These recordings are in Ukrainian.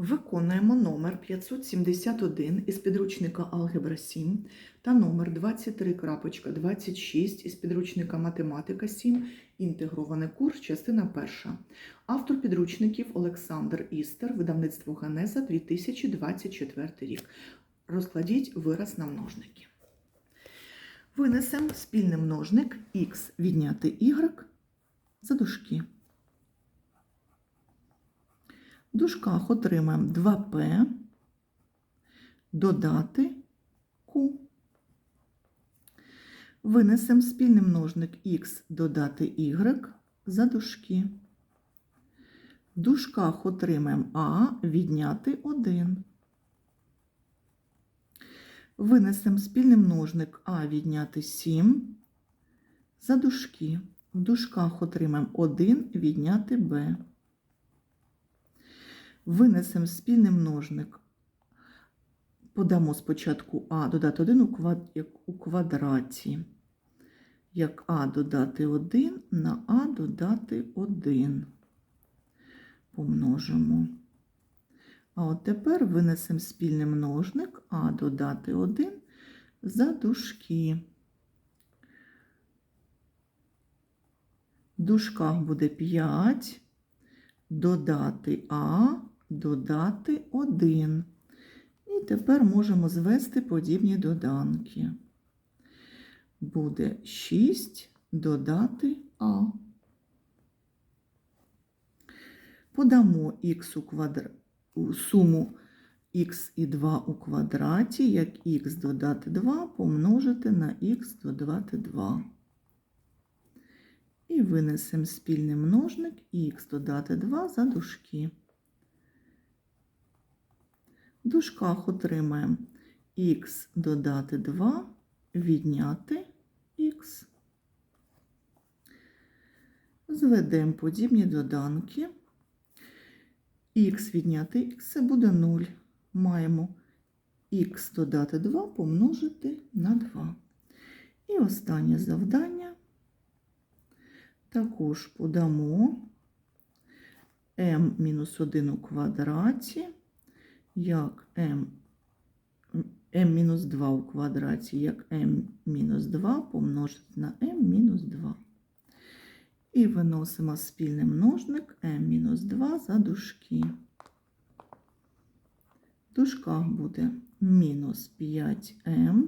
Виконуємо номер 571 із підручника Алгебра 7 та номер 23.26 із підручника Математика 7, інтегрований курс, частина перша. Автор підручників Олександр Істер, видавництво Ганеза 2024 рік. Розкладіть вираз на множники. Винесемо спільний множник х відняти y за дужки. В дужках отримаємо 2p додати q. Винесемо спільний множник х додати y за дужки. В дужках отримаємо а відняти 1. Винесемо спільний множник а відняти 7 за дужки. В дужках отримаємо 1 відняти b. Винесемо спільний множник. Подамо спочатку а додати 1 у, у квадраті. Як а додати 1 на а додати 1. Помножимо. А от тепер винесемо спільний множник а додати 1 за дужки. В дужках буде 5, додати а, додати 1. І тепер можемо звести подібні доданки. Буде 6 додати а. Подамо х у квадр... суму х і 2 у квадраті, як х додати 2 помножити на х додати 2. І винесемо спільний множник і х додати 2 за дужки. В дужках отримаємо х додати 2, відняти х. Зведемо подібні доданки. х відняти х це буде 0. Маємо х додати 2 помножити на 2. І останнє завдання також подамо m-1 у квадраті, як m, m-2 у квадраті, як m-2 помножити на m-2. І виносимо спільний множник m-2 за дужки. В дужках буде мінус 5m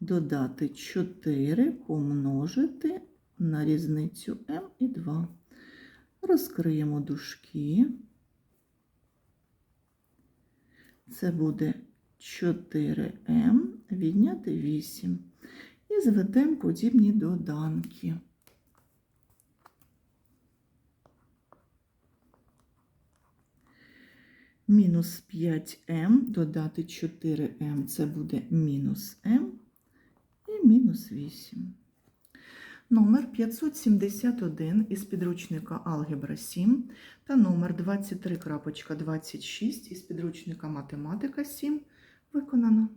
додати 4 помножити на різницю m і 2. Розкриємо дужки. Це буде 4m відняти 8. І зведемо подібні доданки. Мінус 5m додати 4m це буде мінус m і мінус 8. Номер 571 із підручника Алгебра 7 та номер 23.26 із підручника Математика 7 виконано.